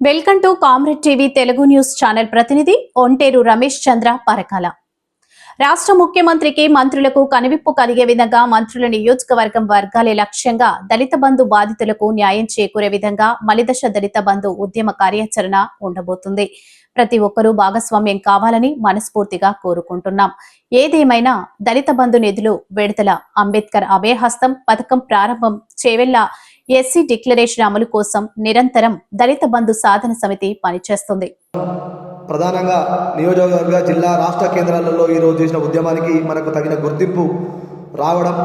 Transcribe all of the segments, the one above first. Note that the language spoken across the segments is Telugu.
Welcome to comrade TV Telugu news channel ప్రతినిధి ఒంటేరు రమేష్ చంద్ర పరకాల. రాష్ట్ర ముఖ్యమంత్రికి మంత్రులకు కనువిప్పు కలిగే విధంగా మంత్రుల నియోజకవర్గం వర్గాలే లక్ష్యంగా దళిత బంధు బాధితులకు న్యాయం చేకూరే విధంగా మలిదశ దళిత బంధు ఉద్యమ కార్యాచరణ ఉండబోతుంది. ప్రతి ఒక్కరూ భాగస్వామ్యం కావాలని మనస్ఫూర్తిగా కోరుకుంటున్నాం. ఏదేమైనా దళిత బంధు నిధులు విడుదల అంబేద్కర్ అభయహస్తం పథకం ప్రారంభం చేవెళ్ళ ఎస్సీ డిక్లరేషన్ అమలు కోసం నిరంతరం దళిత బంధు సాధన సమితి పనిచేస్తుంది. ప్రధానంగా నియోజకవర్గ జిల్లా రాష్ట్ర కేంద్రాలలో ఈరోజు చేసిన ఉద్యమానికి మనకు తగిన గుర్తింపు రావడం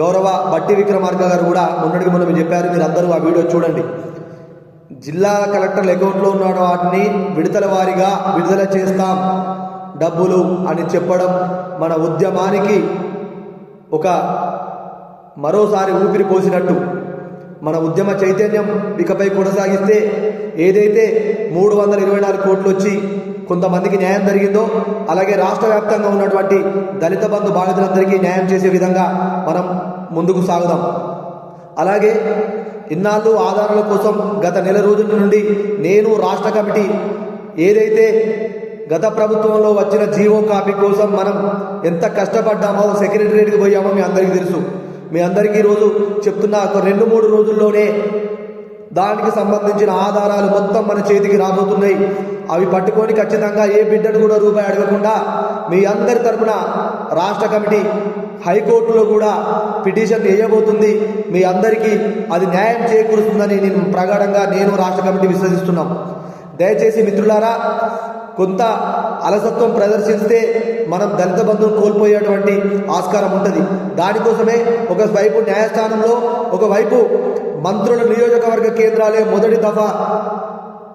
గౌరవ బట్టి విక్రమార్క గారు కూడా మొన్నటికి మొన్న చెప్పారు మీరు అందరూ ఆ వీడియో చూడండి. జిల్లా కలెక్టర్ల అకౌంట్లో ఉన్న వాటిని విడుదల వారిగా విడుదల చేస్తాం. డబ్బులు అని చెప్పడం మన ఉద్యమానికి ఒక మరోసారి ఊపిరి పోసినట్టు. మన ఉద్యమ చైతన్యం ఇకపై కొనసాగిస్తే ఏదైతే మూడు వందల ఇరవై నాలుగు కోట్లు వచ్చి కొంతమందికి న్యాయం జరిగిందో అలాగే రాష్ట్ర వ్యాప్తంగా ఉన్నటువంటి దళిత బంధు బాధితులందరికీ న్యాయం చేసే విధంగా మనం ముందుకు సాగుదాం. అలాగే ఇన్నాళ్ళు ఆధారాల కోసం గత నెల రోజుల నుండి నేను రాష్ట్ర కమిటీ ఏదైతే గత ప్రభుత్వంలో వచ్చిన జీవో కాపీ కోసం మనం ఎంత కష్టపడ్డామో సెక్రటరీకి పోయామో మీ అందరికీ తెలుసు. మీ అందరికీ ఈరోజు చెప్తున్న ఒక రెండు మూడు రోజుల్లోనే దానికి సంబంధించిన ఆధారాలు మొత్తం మన చేతికి రాబోతున్నాయి. అవి పట్టుకొని ఖచ్చితంగా ఏ బిడ్డను కూడా రూపాయి అడగకుండా మీ అందరి తరపున రాష్ట్ర కమిటీ హైకోర్టులో కూడా పిటిషన్ వేయబోతుంది. మీ అందరికీ అది న్యాయం చేకూరుస్తుందని నేను ప్రగాఢంగా నేను రాష్ట్ర కమిటీ విశ్వసిస్తున్నాం. దయచేసి మిత్రులారా కొంత అలసత్వం ప్రదర్శిస్తే మనం దళిత బంధువులు కోల్పోయేటువంటి ఆస్కారం ఉంటుంది. దానికోసమే ఒకవైపు న్యాయస్థానంలో ఒకవైపు మంత్రుల నియోజకవర్గ కేంద్రాలే మొదటి దఫా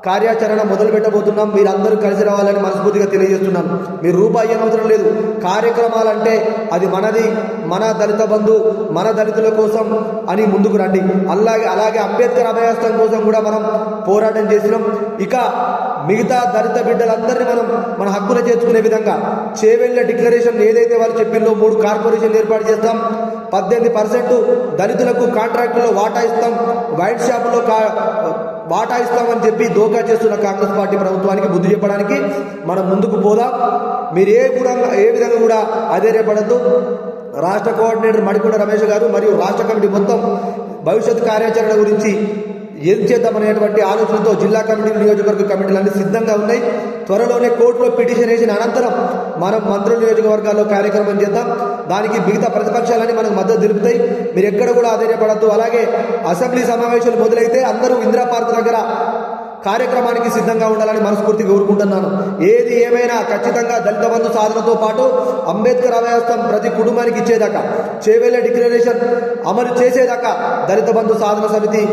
కార్యాచరణ మొదలు పెట్టబోతున్నాం మీరందరూ కలిసి రావాలని మనస్ఫూర్తిగా తెలియజేస్తున్నాను మీరు రూపాయి అవసరం లేదు. కార్యక్రమాలంటే అది మనది మన దళిత బంధు మన దళితుల కోసం అని ముందుకు రండి. అలాగే అలాగే అంబేద్కర్ అభయాస్తం కోసం కూడా మనం పోరాటం చేసినాం. ఇక మిగతా దళిత బిడ్డలందరినీ మనం మన హక్కులు చేర్చుకునే విధంగా చేవెళ్ళ డిక్లరేషన్ ఏదైతే వాళ్ళు చెప్పిందో మూడు కార్పొరేషన్లు ఏర్పాటు చేస్తాం. పద్దెనిమిది పర్సెంట్ దళితులకు కాంట్రాక్టులో వాటా ఇస్తాం. వైట్ షాపులో కా వాటా ఇస్తామని చెప్పి దోకా చేస్తున్న కాంగ్రెస్ పార్టీ ప్రభుత్వానికి బుద్ధి చెప్పడానికి మనం ముందుకు పోదాం. మీరు ఏ కూడా ఏ విధంగా కూడా అధైర్యపడద్దు. రాష్ట్ర కోఆర్డినేటర్ మడికొండ రమేష్ గారు మరియు రాష్ట్ర కమిటీ మొత్తం భవిష్యత్ కార్యాచరణ గురించి ఏం చేద్దామనేటువంటి ఆలోచనతో జిల్లా కమిటీ నియోజకవర్గ కమిటీలన్నీ సిద్ధంగా ఉన్నాయి. త్వరలోనే కోర్టులో పిటిషన్ వేసిన అనంతరం మనం మంత్రుల నియోజకవర్గాల్లో కార్యక్రమం చేద్దాం. దానికి మిగతా ప్రతిపక్షాలని మనకు మద్దతు తెలుపుతాయి. మీరు ఎక్కడ కూడా ఆధైర్యపడద్దు అలాగే అసెంబ్లీ సమావేశాలు మొదలైతే అందరూ ఇందిరా పార్క్ దగ్గర కార్యక్రమానికి సిద్ధంగా ఉండాలని మనస్ఫూర్తిగా కోరుకుంటున్నాను. ఏది ఏమైనా ఖచ్చితంగా దళిత బంధు సాధనతో పాటు అంబేద్కర్ అవయస్థం ప్రతి కుటుంబానికి ఇచ్చేదాకా చేవేళ్ళ డిక్లరేషన్ అమలు చేసేదాకా దళిత బంధు సాధన సమితి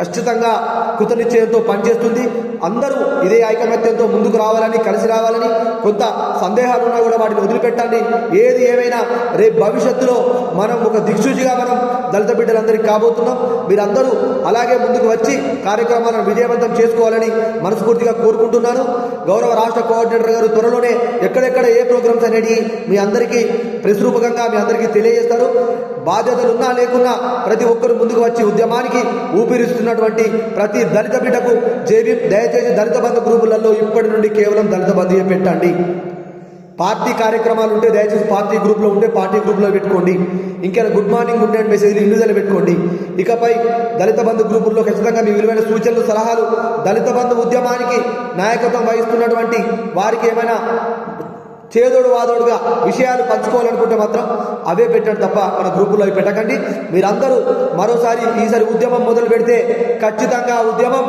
ఖచ్చితంగా కృతనిశ్చయంతో పనిచేస్తుంది. అందరూ ఇదే ఐకమత్యంతో ముందుకు రావాలని కలిసి రావాలని కొంత సందేహాలు ఉన్నా కూడా వాటిని వదిలిపెట్టండి. ఏది ఏమైనా రేపు భవిష్యత్తులో మనం ఒక దిక్సూచిగా మనం దళిత బిడ్డలందరికీ కాబోతున్నాం. మీరందరూ అలాగే ముందుకు వచ్చి కార్యక్రమాలను విజయవంతం చేసుకోవాలని మనస్ఫూర్తిగా కోరుకుంటున్నాను. గౌరవ రాష్ట్ర కోఆర్డినేటర్ గారు త్వరలోనే ఎక్కడెక్కడ ఏ ప్రోగ్రామ్స్ అనేవి మీ అందరికీ ప్రెస్ రూపకంగా మీ అందరికీ తెలియజేస్తారు. బాధ్యతలు ఉన్నా లేకున్నా ప్రతి ఒక్కరు ముందుకు వచ్చి ఉద్యమానికి ఊపిరిస్తున్నటువంటి ప్రతి దళిత బిడ్డకు జేబీ దయచేసి దళిత బంధు గ్రూపులలో ఇప్పటి నుండి కేవలం దళిత బంధువే పెట్టండి. పార్టీ కార్యక్రమాలు ఉంటే దయచేసి పార్టీ గ్రూప్లో ఉంటే పార్టీ గ్రూప్లో పెట్టుకోండి. ఇంకా గుడ్ మార్నింగ్ గుడ్ నైట్ మెసేజ్లు ఇండివిజువల్ పెట్టుకోండి. ఇకపై దళిత బంధు గ్రూపుల్లో ఖచ్చితంగా మీ విలువైన సూచనలు సలహాలు దళిత బంధు ఉద్యమానికి నాయకత్వం వహిస్తున్నటువంటి వారికి ఏమైనా చేదోడు వాదోడుగా విషయాలు పంచుకోవాలనుకుంటే మాత్రం అవే పెట్టండి తప్ప మన గ్రూపుల్లో అవి పెట్టకండి. మీరందరూ మరోసారి ఈసారి ఉద్యమం మొదలు పెడితే ఖచ్చితంగా ఉద్యమం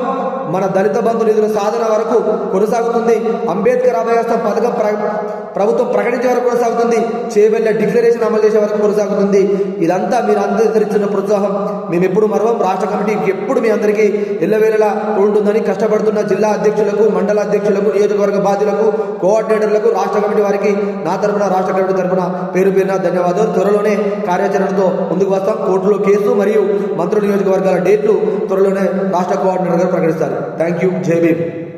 మన దళిత బంధు నిధుల సాధన వరకు కొనసాగుతుంది. అంబేద్కర్ అభయాస్తం పథకం ప్ర ప్రభుత్వం ప్రకటించే వరకు కొనసాగుతుంది. చేయవెళ్ళ డిక్లరేషన్ అమలు చేసే వరకు కొనసాగుతుంది. ఇదంతా మీరు అందరిచ్చిన ప్రోత్సాహం. మేము ఎప్పుడు మరవం? రాష్ట్ర కమిటీకి ఎప్పుడు మీ అందరికీ ఎల్లవేళలా ఉంటుందని కష్టపడుతున్న జిల్లా అధ్యక్షులకు మండల అధ్యక్షులకు నియోజకవర్గ బాధ్యులకు కోఆర్డినేటర్లకు రాష్ట్ర కమిటీ వారికి నా తరపున రాష్ట్ర కమిటీ తరపున పేరు పేరున ధన్యవాదాలు. త్వరలోనే కార్యాచరణతో ముందుకు వస్తాం. కోర్టులో కేసు మరియు మంత్రుల నియోజకవర్గాల డేట్లు త్వరలోనే రాష్ట్ర కోఆర్డినేటర్ గారు ప్రకటిస్తారు. Thank you. జై భీమ్.